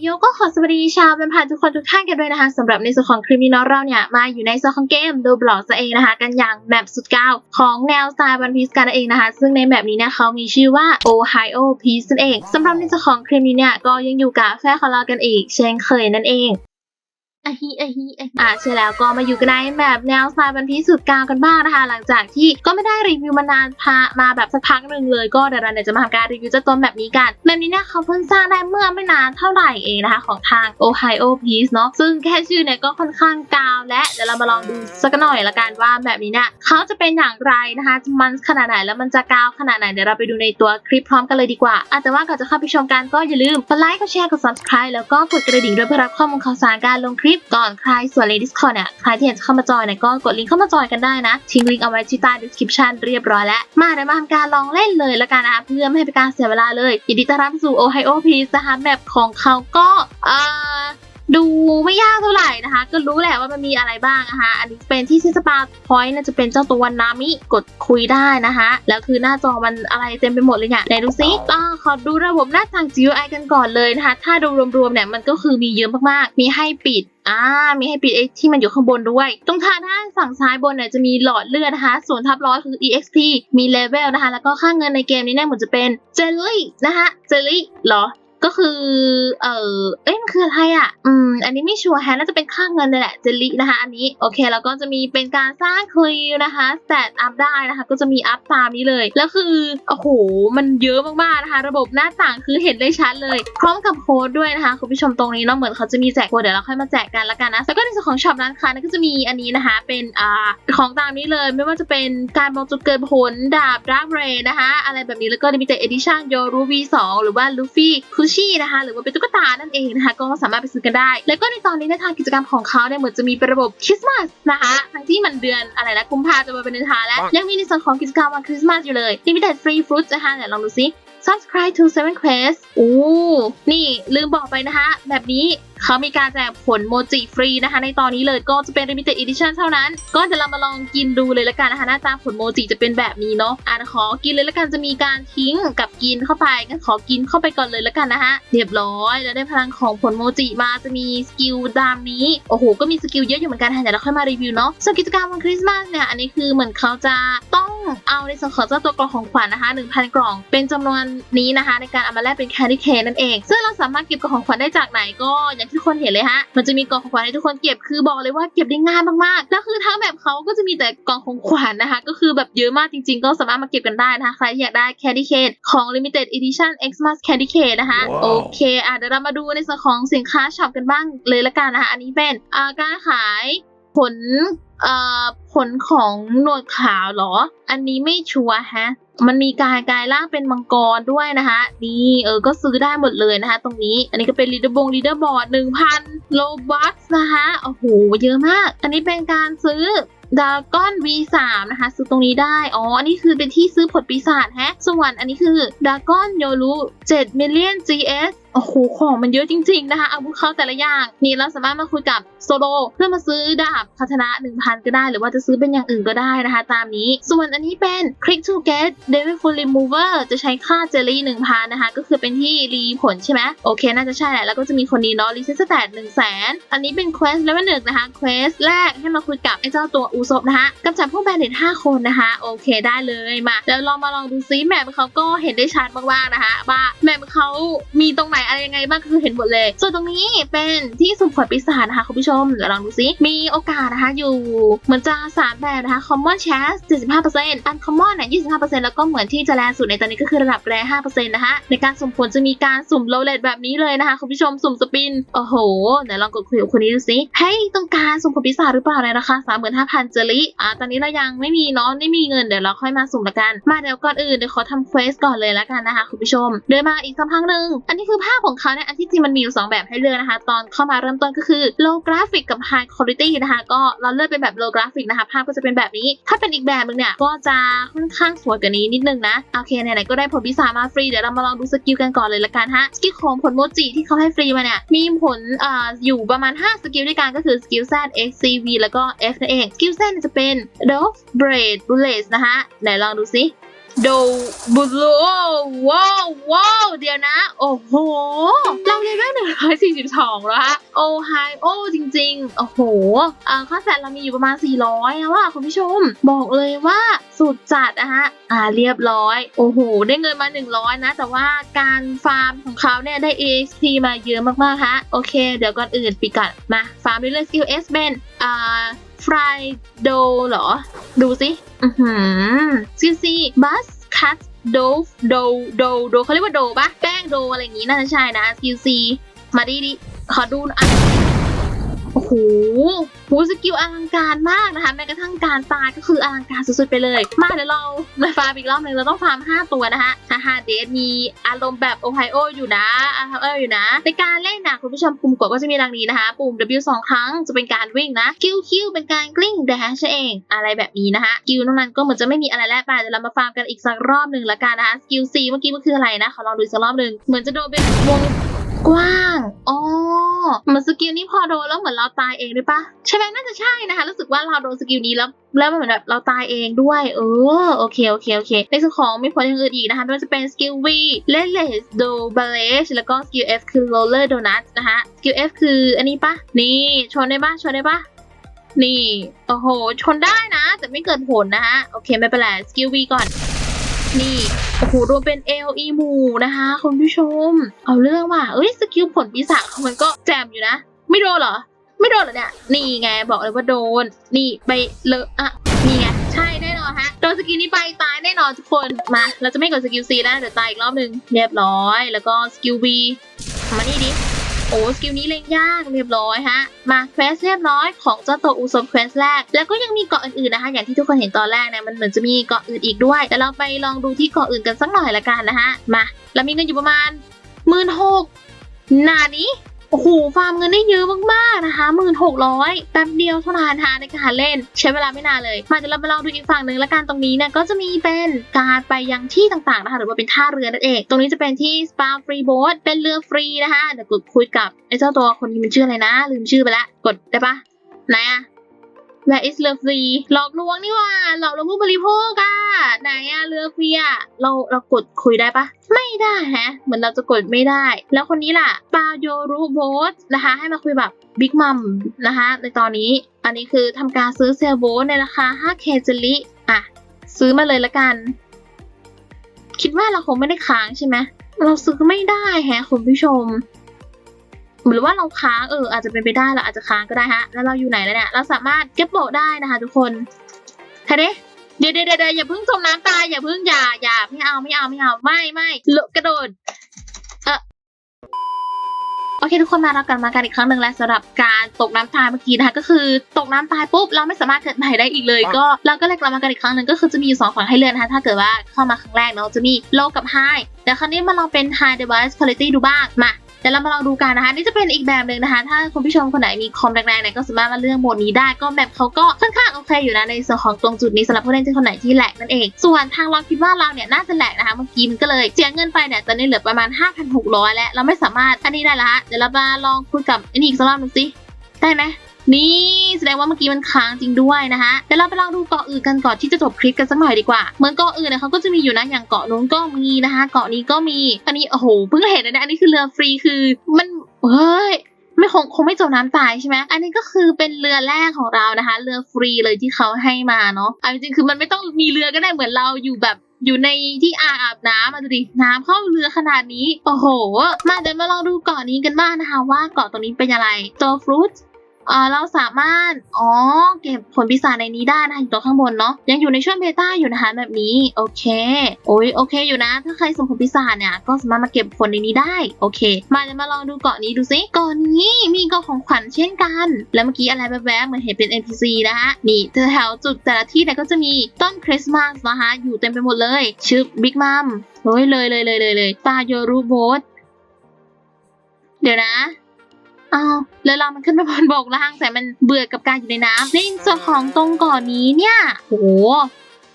โยก็ขอสวัสดีชาวเป็นผ่านทุกคนทุกท่านกันด้วยนะคะสำหรับในส่วนของคลิปนี้เนาะเราเนี่ยมาอยู่ในส่วนของเกมดูบล็อกเองนะคะ กันอย่างแมปสุดเก้าของแนวสไตล์วันพีซกันนั่นเองนะคะ ซึ่งในแมปนี้เนี่ยเขามีชื่อว่า Ohio Peace นั่นเองสำหรับในส่วนของคลิปนี้เนี่ยก็ยังอยู่กับแฟนของเรากันอีกเช่นเคยนั่นเอง อะฮิอะฮิอะฮิอะใช่แล้วก็มาอยู่กันในแบบแนวสไตล์วันพีสุดกาวกันบ้างนะคะ หลังจากที่ก็ไม่ได้รีวิวมานานพามาแบบสักพักหนึ่งเลยก็เดี๋ยวเราเนี่ยจะมาทำการรีวิวเจ้าตัวแบบนี้กันแบบนี้เนี่ยเขาเพิ่งสร้างได้เมื่อไม่นานเท่าไหร่เองนะคะ ของทาง Ohio Peace เนาะซึ่งแค่ชื่อเนี่ยก็ค่อนข้างกาวและเดี๋ยวเรามาลองดูสักหน่อยละกันว่าแบบนี้เนี่ยเขาจะเป็นอย่างไรนะคะมันขนาดไหนแล้วมันจะกาวขนาดไหนเดี๋ยวเราไปดูในตัวคลิปพร้อมกันเลยดีกว่าอะแต่ว่าก่อนจะเข้าไปชมกันก็อย่าลืมกดไลค์กดแชร์กด subscribe แล้วก็กดกระดิ่งด้วยเพื่อรับข้อมูลข่าวสารการลงคลิปก่อนใครส่วนใน Discord เนี่ยใครที่อยากจะเข้ามาจอยเนี่ยก็กดลิงก์เข้ามาจอยกันได้นะทิ้งลิงก์เอาไว้ที่ใต้ description เรียบร้อยแล้วมาเดี๋ยวมาทำการลองเล่นเลยละกันนะคะเพื่อไม่ให้เป็นการเสียเวลาเลยยินดีต้อนรับสู่ Ohio Peace นะคะแมปของเขาก็อ่าดูไม่ยากเท่าไหร่นะคะ ก็รู้แหละว่ามันมีอะไรบ้างนะคะ อันนี้เป็นที่ซิสปาพอยต์น่าจะเป็นเจ้าตัวนามิกดคุยได้นะคะ แล้วคือหน้าจอมันอะไรเต็มไปหมดเลยเนี่ยไหนดูซิก็ขอดูระบบหน้าต่าง GUI กันก่อนเลยนะคะ ถ้าดูรวมๆเนี่ยมันก็คือมีเยอะมากๆ มีให้ปิด อ่า มีให้ปิดไอ้ที่มันอยู่ข้างบนด้วย ตรงทางด้านฝั่งซ้ายบนเนี่ยจะมีหลอดเลือดนะคะ ส่วนทับร้อยคือ EXP มีเลเวลนะคะ แล้วก็ค่าเงินในเกมนี้เนี่ยเหมือนจะเป็นเจลลี่นะคะ เจลลี่เหรอ ก็คือ เออเอ้ยมันคืออะไรอะ อืม อันนี้ไม่ชัวร์แฮะน่าจะเป็นค่าเงินนี่แหละเจลลี่นะคะ อันนี้ โอเค แล้วก็จะมีเป็นการสร้างคลีนะคะแตทอัพได้นะคะ ก็จะมีอัพตามนี้เลย แล้วคือ โอ้โห มันเยอะมากๆนะคะ ระบบหน้าต่างคือเห็นได้ชัดเลย พร้อมกับโค้ดด้วยนะคะ คุณผู้ชมตรงนี้เนาะ เหมือนเขาจะมีแจกโค้ดเดี๋ยวเราค่อยมาแจกกันละกันนะ แล้วก็ในส่วนของช็อปร้านค้านี่ยก็จะมีอันนี้นะคะ เป็น อ่า ของตามนี้เลย ไม่ว่าจะเป็นการมองจุดเกิดผล ดาบดร์กเรนะคะ อะไรแบบนี้ แล้วก็ limited edition โยรู V2 หรือว่าลูฟี่คุชนะคะ หรือว่าเป็นตุ๊กตานั่นเองนะคะ ก็สามารถไปซื้อกันได้ แล้วก็ในตอนนี้ในทางกิจกรรมของเขาเนี่ยเหมือนจะมีเป็นระบบคริสต์มาสนะคะทั้งที่มันเดือนอะไรนะกุมภาจะมาเป็นเดือนทาแล้วยังมีในส่วนของกิจกรรมวันคริสต์มาสอยู่เลย limited free fruits นะคะเดี๋ยวลองดูซิ subscribe to seven quest อู้นี่ลืมบอกไปนะคะ แบบนี้เขามีการแจกผลโมจิฟรีนะคะ ในตอนนี้เลยก็จะเป็น limited edition เท่านั้น ก็จะเรามาลองกินดูเลยละกันนะคะ หน้าตาผลโมจิจะเป็นแบบนี้เนาะอ่านขอกินเลยละกันจะมีการทิ้งกับกินเข้าไปงั้นขอกินเข้าไปก่อนเลยละกันนะคะเรียบร้อยแล้วได้พลังของผลโมจิมาจะมีสกิลตามนี้โอ้โหก็มีสกิลเยอะอยู่เหมือนกันค่ะเดี๋ยวเราค่อยมารีวิวเนาะส่วนกิจกรรมวันคริสต์มาสเนี่ยอันนี้คือเหมือนเขาจะต้อง เอาในส่วนของเจ้าตัวกล่องของขวัญนะคะ 1,000 กล่อง เป็นจำนวนนี้นะคะ ในการเอามาแลกเป็นแคนดี้เคนนั่นเอง ซึ่งเราสามารถเก็บกล่องของขวัญได้จากไหนก็อย่างที่ทุกคนเห็นเลยฮะ มันจะมีกล่องของขวัญให้ทุกคนเก็บ คือบอกเลยว่าเก็บได้ง่ายมากๆ แล้วคือทั้งแบบเขาก็จะมีแต่กล่องของขวัญนะคะ ก็คือแบบเยอะมากจริง ๆ ก็สามารถมาเก็บกันได้นะคะ ใครที่อยากได้ Candy Cane ของ Limited Edition Xmas Candy Cane นะคะว้าวโอเคอะเดี๋ยวเรามาดูในส่วนของสินค้าช็อปกันบ้างเลยละกันนะคะ อันนี้เป็นอ่าการขาย ผลเอ่อผลของหนวดขาวเหรอ อันนี้ไม่ชัวร์ฮะ มันมีการกลายร่างเป็นมังกรด้วยนะคะนี่เออ ก็ซื้อได้หมดเลยนะคะ ตรงนี้ อันนี้ก็เป็นลีดเดอร์บงลีดเดอร์บอร์ดหนึ่งพันโลบัคนะคะ โอ้โห เยอะมาก อันนี้เป็นการซื้อดาก้อน V3 นะคะ ซื้อตรงนี้ได้ อ๋อ อันนี้คือเป็นที่ซื้อผลปีศาจแฮะ ส่วนอันนี้คือดาก้อนโยรุ7 million GS โอ้โหของมันเยอะจริง ๆ นะคะอาวุธเขาแต่ละอย่างนี่เราสามารถมาคุยกับโซโลเพื่อมาซื้อดาบพัฒนะ 1,000 ก็ได้ หรือว่าจะซื้อเป็นอย่างอื่นก็ได้นะคะ ตามนี้ ส่วนอันนี้เป็น Click to Get Devil Full Remover จะใช้ค่าเจลลี่ 1,000 นะคะ ก็คือเป็นที่รีผลใช่ไหมโอเค น่าจะใช่แหละ แล้วก็จะมีคนนี้เนาะรีเซ็ตสแตท100,000อันนี้เป็น Quest Level 1นะคะ Quest แรกให้มาคุยกับไอ้เจ้าตัวอูซบนะคะกำจัดพวกแบนเด็ด5คนนะคะโอเคได้เลยมาเดี๋ยวลองมาลองดูซิแมปเขาก็เห็นได้ชัดมากๆนะคะว่าแมปเขา มีตรงไหนอะไรยังไงบ้างคือเห็นหมดเลย ส่วนตรงนี้เป็นที่สุ่มผลปีศาจนะคะคุณผู้ชมเดี๋ยวลองดูซิ มีโอกาสนะคะอยู่เหมือนจะสามแบบนะคะ common chance 75% uncommon เนี่ย25%แล้วก็เหมือนที่จะแรงสุดในตอนนี้ก็คือระดับแรง5%นะคะในการสุ่มผลจะมีการสุ่มโรเลตแบบนี้เลยนะคะคุณผู้ชมสุ่มสปินโอ้โหเดี๋ยวลองกดคุยกับคนนี้ดูซิให้ยต้องการสุ่มผลปีศาจหรือเปล่าในราคา35,000เจลิอ่าตอนนี้เรายังไม่มีเนาะไม่มีเงินเดี๋ยวเราค่อยมาสุ่มละกัน มาเดี๋ยวก่อนอื่นเดี๋ยวขอทำเควสก่อนเลยละกันนะคะคุณผู้ชมเดินมาอีกสักพักหนึ่งอันนี้คือภาพของเขาเนี่ยอันที่จริงมันมีอยู่สองแบบให้เลือกนะคะ ตอนเข้ามาเริ่มต้นก็คือ low graphic กับ high quality นะคะ ก็เราเลือกเป็นแบบ low graphic นะคะ ภาพก็จะเป็นแบบนี้ ถ้าเป็นอีกแบบหนึงเนี่ย ก็จะค่อนข้างสวยกว่านี้นิดนึงนะ โอเคไหนๆก็ได้ผลพิศามาฟรี เดี๋ยวเรามาลองดูสกิลกันก่อนเลยละกันฮะ สกิลของผลโมจิที่เขาให้ฟรีมาเนี่ย มีผลออยู่ประมาณ 5 สกิลด้วยกันก็คือสกิล Z X C V แล้วก็ F นั่นเอง สกิล Z เนี่ยจะเป็น Dove Braid Bullets นะคะไหนลองดูซิ โดบูโลว้าวว้าวเดี๋ยวนะ โอ้โห เราเลเวลหนึ่งร้อยสี่สิบสองแล้วฮะโอไฮโอจริง ๆ โอ้โหอ่าค่าแฟนเรามีอยู่ประมาณ 400แล้วว่ะคุณผู้ชม บอกเลยว่าสุดจัดนะฮะอ่าเรียบร้อย โอ้โห ได้เงินมา 100 นะ แต่ว่าการฟาร์มของเขาเนี่ยได้ EXP มาเยอะมากๆฮะ โอเค เดี๋ยวก่อนอื่นปิก่อนมา ฟาร์มด้วยเรื่อง skill S เป็นอ่าฟรายโดเหรอ ดูสิอือหือ CC Bus Cut Dove Do Do Do เขาเรียกว่าโดปะแป้งโดอะไรอย่างงี้น่าจะใช่นะ QC มาดิดิขอดูหน่อยอะ โอ้โหโหสกิลอลังการมากนะคะแม้กระทั่งการตายก็คืออลังการสุดๆไปเลย มาเดี๋ยวเรามาฟาร์มอีกรอบหนึ่งเราต้องฟาร์ม 5 ตัวนะคะฮ่าฮาเดทมีอารมณ์แบบโอไฮโออยู่นะอโฮโออยู่นะ ในการเล่นนะคุณผู้ชมปุ่มกดก็จะมีดังนี้นะคะ ปุ่ม W สองครั้งจะเป็นการวิ่งนะ Q Q เป็นการกลิ้ง dash เอง อะไรแบบนี้นะคะสกิลนอกนั้นก็เหมือนจะไม่มีอะไรแล้วไปเดี๋ยวเรามาฟาร์มกันอีกสักรอบหนึ่งละกันนะคะสกิล C เมื่อกี้มันคืออะไรนะขอลองดูอีกสักรอบหนึ่งเหมือนจะโดนเป็นวง กว้าง อ๋อเหมือนสกิลนี้พอโดนแล้วเหมือนเราตายเองด้วยปะใช่ไหมน่าจะใช่นะคะ รู้สึกว่าเราโดนสกิลนี้แล้วแล้วมันเหมือนแบบเราตายเองด้วย เออ โอเค โอเค โอเค ในส่วนของมีผลอย่างอื่นอีกนะคะไม่ว่าจะเป็นสกิล V l e l e s do b a l a g e แล้วก็สกิล F คือ roller donut นะคะสกิล F คืออันนี้ปะนี่ชนได้ปะชนได้ปะนี่ โอ้โห ชนได้นะ แต่ไม่เกิดผลนะคะโอเค ไม่เป็นไร สกิล V ก่อน นี่โอ้โหรวมเป็น LE หมู่นะคะคุณผู้ชม เอาเรื่องว่ะเอ้ยสกิลผลปีศาจมันก็แจมอยู่นะ ไม่โดนเหรอ ไม่โดนเหรอเนี่ยนี่ไงบอกเลยว่าโดน นี่ไปเลอะอะนี่ไงใช่แน่นอนฮะโดนสกิลนี้ไปตายแน่นอนทุกคนมาเราจะไม่กดสกิล C แล้วเดี๋ยวตายอีกรอบหนึ่งเรียบร้อย แล้วก็สกิล B มานี่ดิ โอ้สกิลนี้เล่นยากเรียบร้อยฮะ มาเควสเรียบร้อยของเจ้าตัวอุซมเควสแรก แล้วก็ยังมีเกาะอื่นๆนะคะ อย่างที่ทุกคนเห็นตอนแรกเนี่ยมันเหมือนจะมีเกาะอื่นอีกด้วย แต่เราไปลองดูที่เกาะอื่นกันสักหน่อยละกันนะฮะ มา เรามีเงินอยู่ประมาณหมื่นหกนานี้ โอ้โหฟาร์มเงินได้เยอะมากๆนะคะหมื่นหกร้อยแป๊บเดียวเท่านั้นฮะในการเล่น ใช้เวลาไม่นานเลย มาเดี๋ยวเราไปลองดูอีกฝั่งหนึ่งละกันตรงนี้เนี่ยก็จะมีเป็นการไปยังที่ต่างๆนะคะหรือว่าเป็นท่าเรือนั่นเอง ตรงนี้จะเป็นที่สปาฟรีโบ๊ทเป็นเรือฟรีนะคะเดี๋ยวกดคุยกับไอ้เจ้าตัวคนที่มันชื่ออะไรนะ ลืมชื่อไปละกดได้ปะไหนอะ Where is เรือฟรีหลอกลวงนี่ว่า หลอกลวงผู้บริโภคอะไหนอะเรือฟรีอะเราเรากดคุยได้ปะไม่ได้แฮะ เหมือนเราจะกดไม่ได้ แล้วคนนี้ล่ะปาโยรุโบสนะคะ ให้มาคุยแบบบิ๊กมัมนะคะ ในตอนนี้ อันนี้คือทำการซื้อเซลโบสในราคา 5k จลิอะ ซื้อมาเลยละกัน คิดว่าเราคงไม่ได้ค้างใช่ไหมเราซื้อไม่ได้แฮะคุณผู้ชม หรือว่าเราค้างเอออาจจะเป็นไปได้เราอาจจะค้างก็ได้ฮะแล้วเราอยู่ไหนแล้วเนี่ยเราสามารถเก็บโบะได้นะคะ ทุกคนเฮ้ยเดี๋ยวเดี๋ยวเดี๋ยวอย่าเพิ่งจมน้ำตายอย่าเพิ่งอย่าอย่าไม่เอาไม่เอาไม่เอาไม่ไม่เลอะกระโดดเออโอเคทุกคนมาเรากันมากันอีกครั้งหนึ่งแล้วสำหรับการตกน้ำตายเมื่อกี้นะคะก็คือตกน้ำตายปุ๊บเราไม่สามารถเกิดใหม่ได้อีกเลย ก็เราก็เลยกลับมากันอีกครั้งหนึ่งก็คือจะมีอยู่สองฝั่งให้เลือกนะคะถ้าเกิดว่าเข้ามาครั้งแรกเนาะจะมี low กับ high แต่ครั้งนี้มาลองเป็น high device quality ดูบ้างมา เดี๋ยวเรามาลองดูกันนะคะนี่จะเป็นอีกแบบหนึ่งนะคะ ถ้าคุณผู้ชมคนไหนมีคอมแรงๆเนี่ยก็สามารถมาเลือกโหมดนี้ได้ก็แบบเขาก็ค่อนข้างโอเคอยู่นะในส่วนของตรงจุดนี้สำหรับผู้เล่นที่คนไหนที่แหลกนั่นเอง ส่วนทางเราคิดว่าเราเนี่ยน่าจะแหลกนะคะเมื่อกี้มันก็เลยเสียเงินไปเนี่ยตอนนี้เหลือประมาณ 5,600 แล้วเราไม่สามารถอันนี้ได้ละฮะเดี๋ยวเรามาลองคุยกับอันนี้อีกสักรอบหนึ่งสิได้ไหม นี่แสดงว่าเมื่อกี้มันค้างจริงด้วยนะคะเดี๋ยวเราไปลองดูเกาะอื่นกันก่อนที่จะจบคลิปกันสักหน่อยดีกว่าเหมือนเกาะอื่นเนี่ยเขาก็จะมีอยู่นะอย่างเกาะนู้นก็มีนะคะ เกาะนี้ก็มีอันนี้โอ้โหเพิ่งเห็นนะอันนี้คือเรือฟรีคือมันเฮ้ยไม่คงคงไม่จมน้ำตายใช่ไหม อันนี้ก็คือเป็นเรือแรกของเรานะคะ เรือฟรีเลยที่เขาให้มาเนาะเอาจริงๆคือมันไม่ต้องมีเรือก็ได้เหมือนเราอยู่แบบอยู่ในที่อ่างอาบน้ำมาดูดิน้ำเข้าเรือขนาดนี้ โอ้โห มาเดี๋ยวมาลองดูเกาะนี้กันบ้างนะคะ ว่าเกาะตรงนี้เป็นอะไรตัวฟรุต อ่าเราสามารถ อ๋อ เก็บผลปีศาจในนี้ได้นะคะอยู่ตัวข้างบนเนาะ ยังอยู่ในช่วงเบต้าอยู่นะคะแบบนี้ โอเค โอ้ยโอเคอยู่นะ ถ้าใครส่งผลปีศาจเนี่ย ก็สามารถมาเก็บผลในนี้ได้ โอเค มาเดี๋ยวมาลองดูเกาะนี้ดูซิเกาะนี้มีเกาะของขวัญเช่นกัน แล้วเมื่อกี้อะไรแวบๆเหมือนเห็นเป็น NPC นะคะนี่แถวจุดแต่ละที่เนี่ยก็จะมีต้นคริสต์มาสนะคะอยู่เต็มไปหมดเลย ชื่อบิ๊กมัมโอ้ยเลยเลยเลยเลยเลยปาโยรูโบสเดี๋ยวนะ อ้าวแล้วเรามันขึ้นมาบนบกล่างแต่มันเบื่อกับการอยู่ในน้ำในส่วนของตรงก่อนนี้เนี่ยโห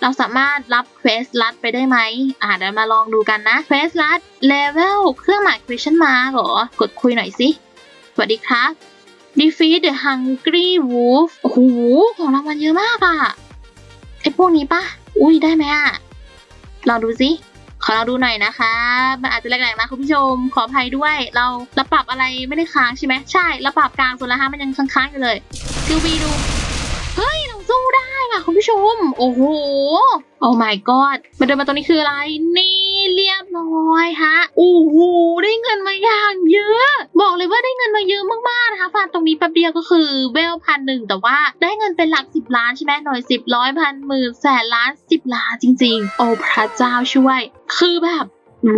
เราสามารถรับเควสลัดไปได้ไหมอ่าเดี๋ยวมาลองดูกันนะเควสลัดเลเวลเครื่องหมาย question mark เหรอกดคุยหน่อยสิ สวัสดีครับ defeat the hungry wolf โอ้โห ของรางวัลเยอะมากอะไอพวกนี้ปะอุ้ยได้ไหมอะลองดูสิ ขอเราดูหน่อยนะคะ มันอาจจะแรงๆนะคุณผู้ชม ขออภัยด้วย เราเราปรับอะไรไม่ได้ค้างใช่ไหมใช่เราปรับกลางส่วนละฮะมันยังค้างๆอยู่เลยคิวบีดู เฮ้ยเราสู้ได้ว่ะคุณผู้ชม โอ้โห โอ้ my god มาเดินมาตรงนี้คืออะไรนี่ รียบร้อยฮะโอ้โหได้เงินมาอย่างเยอะ บอกเลยว่าได้เงินมาเยอะมากๆนะคะฟาร์มตรงนี้แป๊บเดียวก็คือเวลพันหนึ่งแต่ว่าได้เงินเป็นหลักสิบล้านใช่ไหมหน่วยสิบร้อยพันหมื่นแสนล้านสิบล้านจริง ๆ โอ้พระเจ้าช่วย คือแบบ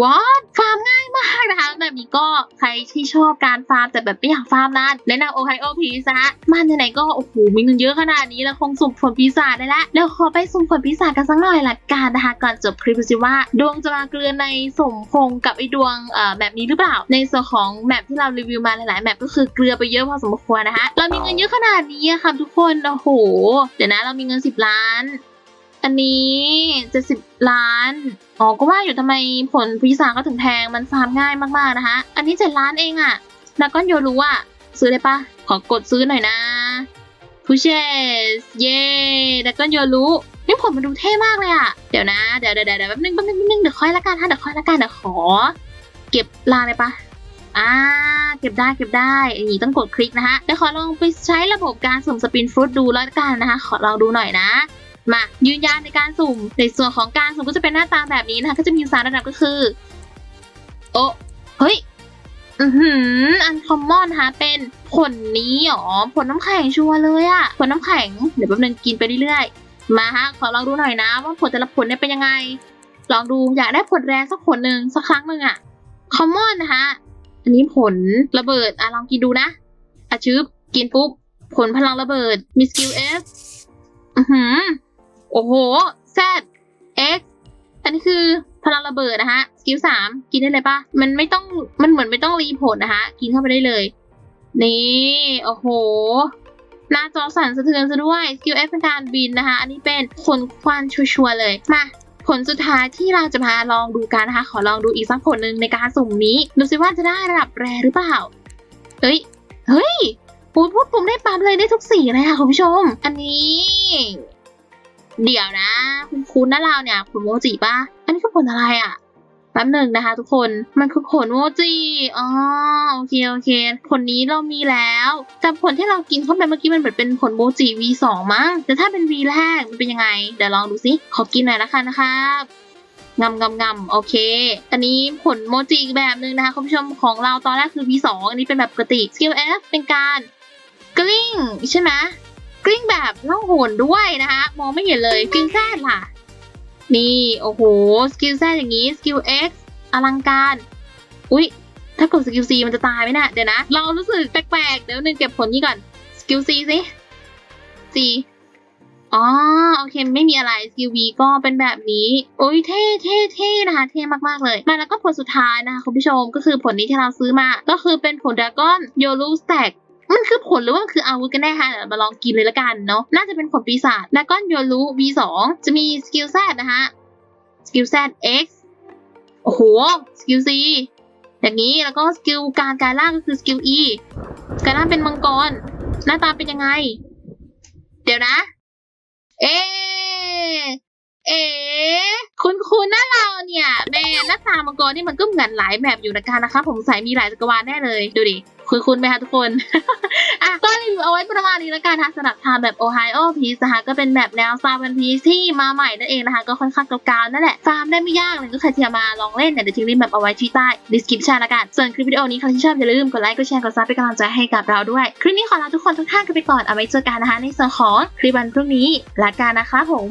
ว้าฟาร์มง่ายมากนะคะแบบนี้ก็ใครที่ชอบการฟาร์มแต่แบบไม่อยากฟาร์มนานแนะนำโอไฮโอพีซะมาไหนๆก็โอ้โหมีเงินเยอะขนาดนี้แล้วคงสุ่มผลปีศาจได้ละเดี๋ยวขอไปสุ่มผลปีศาจกันสักหน่อยละกันนะคะก่อนจบคลิปดูสิว่า ดวงจะมาเกลือในสมพงกับไอ้ดวงเอ่อแบบนี้หรือเปล่า ในส่วนของแมปที่เรารีวิวมาหลายๆแมปก็คือเกลือไปเยอะพอสมควรนะคะเรามีเงินเยอะขนาดนี้ค่ะทุกคนโอ้โหเดี๋ยวนะเรามีเงิน 10 ล้าน อันนี้จะสิบล้าน อ๋อ ก็ว่าอยู่ทำไมผลปีศาก็ถึงแพง มันฟาร์มง่ายมากๆนะคะ อันนี้เจ็ดล้านเองอะดากอนโยรู้อะซื้อได้ปะ ขอกดซื้อหน่อยนะพูเชสเย่ดากอนโยรู้นี่ผลมันดูเท่มากเลยอะเดี๋ยวนะ เดี๋ยวเดี๋ยวเดี๋ยวแป๊บนึงแป๊บนึงแป๊บนึงเดี๋ยวค่อยละกันฮะเดี๋ยวค่อยละกันเดี๋ยวขอ เก็บลางเลยปะอ่า เก็บได้เก็บได้อันนี้ต้องกดคลิกนะคะเดี๋ยวขอลองไปใช้ระบบการสุ่มสปินฟรุตดูแล้วกันนะคะ ขอลองดูหน่อยนะ มายืนยันในการสุ่ม ในส่วนของการสุ่มก็จะเป็นหน้าตาแบบนี้นะคะ ก็จะมีสามระดับก็คือ โอ้เฮ้ย อือหือ อันคอมมอนนะคะเป็นผลนี้หรอ ผลน้ำแข็งชัวร์เลยอะผลน้ำแข็ง เดี๋ยวแป๊บนึงกินไปเรื่อยๆ มาฮะ ขอลองดูหน่อยนะ ว่าผลแต่ละผลเนี่ยเป็นยังไง ลองดูอยากได้ผลแรงสักผลหนึ่งสักครั้งหนึ่งอะคอมมอนนะคะอันนี้ผลระเบิด อะลองกินดูนะอะชึบกินปุ๊บ ผลพลังระเบิด มีสกิลเอสอือหือ โอ้โห Z X อันนี้คือพลังระเบิดนะคะสกิลสามกินได้เลยปะมันไม่ต้องมันเหมือนไม่ต้องรีผลนะคะกินเข้าไปได้เลย นี่ โอ้โห หน้าจอสั่นสะเทือนซะด้วยสกิล F เป็นการบินนะคะ อันนี้เป็นผลควันชัวร์เลย มาผลสุดท้ายที่เราจะมาลองดูกันนะคะ ขอลองดูอีกสักผลหนึ่งในการสุ่มนี้ ดูสิว่าจะได้ระดับแรหรือเปล่า เฮ้ย เฮ้ยพูดพูดปุ่มได้ปั๊มเลยได้ทุกสีเลยค่ะคุณผู้ชม อันนี้ เดี๋ยวนะ คุณคุ้นๆนะเราเนี่ยผลโมจิป่ะ อันนี้คือผลอะไรอะ่ะแป๊บหนึ่งนะคะ ทุกคนมันคือผลโมจิอ๋อโอเคโอเค ผลนี้เรามีแล้วแต่ผลที่เรากินเข้าไปเมื่อกี้มันเหมือนเป็นผลโมจิ V2 มั้งแต่ถ้าเป็น V แรกมันเป็นยังไง เดี๋ยวลองดูสิขอกินหน่อยนะคะนะครับงำงำงำโอเค อันนี้ผลโมจิอีกแบบหนึ่งนะคะคุณผู้ชมของเราตอนแรกคือ V2 อันนี้เป็นแบบปกติ Skill F เป็นการกลิ้งใช่ไหม กลิ้งแบบล่องหนด้วยนะคะมองไม่เห็นเลยสกิลแซดล่ะ นี่ โอ้โห สกิลแซดอย่างนี้ สกิล X อลังการ อุ๊ย ถ้ากดสกิล C มันจะตายไหมนะ่ะเดี๋ยวนะ เรารู้สึกแปลกๆ เดี๋ยวนึงเก็บผลนี้ก่อน สกิล C สิ C อ๋อ โอเค ไม่มีอะไร สกิล V ก็เป็นแบบนี้โอ้ยเท่เท่เท่นะคะ เท่มากๆเลย มาแล้วก็ผลสุดท้ายนะคะคุณผู้ชม ก็คือผลนี้ที่เราซื้อมา ก็คือเป็นผลดราก้อนโยลูสแต็ก มันคือผลหรือว่ามันคืออาวุธกันแน่คะเดี๋ยวมาลองกินเลยละกันเนาะน่าจะเป็นผลปีศาจดากอนโยรู V2 จะมีสกิล Z นะคะสกิล Z X โอ้โหสกิล C อย่างนี้แล้วก็สกิลการกายร่างก็คือสกิล E กายร่างเป็นมังกร หน้าตาเป็นยังไง เดี๋ยวนะ เอเอ๊ะคุณคุณหน้าเราเนี่ยแม่หน้าตามังกรนี่มันก็เหมือนหลายแบบอยู่นะคะนะคะ ผมใส่มีหลายจักรวาลแน่เลย ดูดิ คุณคุณไหมคะทุกคน อะก็รีวิวเอาไว้ประมาณนี้แล้วกันนะคะสำหรับทางแบบ Ohio Peace นะคะก็เป็นแบบแนว Star One Piece ที่มาใหม่นั่นเองนะคะ ก็ค่อนข้างเก่าๆนั่นแหละ ฟาร์มได้ไม่ยากเลยก็ใครที่จะมาลองเล่นเนี่ยเดี๋ยวทิ้งลิงก์แบบเอาไว้ที่ใต้ description ละกัน ส่วนคลิปวิดีโอนี้ใครที่ชอบอย่าลืมกดไลค์กดแชร์กดซับเป็นกำลังใจให้กับเราด้วย คลิปนี้ขอลาทุกคนทุกท่านกันไปก่อนเอาไว้เจอกันนะคะ ในส่วนของคลิปวันพรุ่งนี้ละกันนะคะผม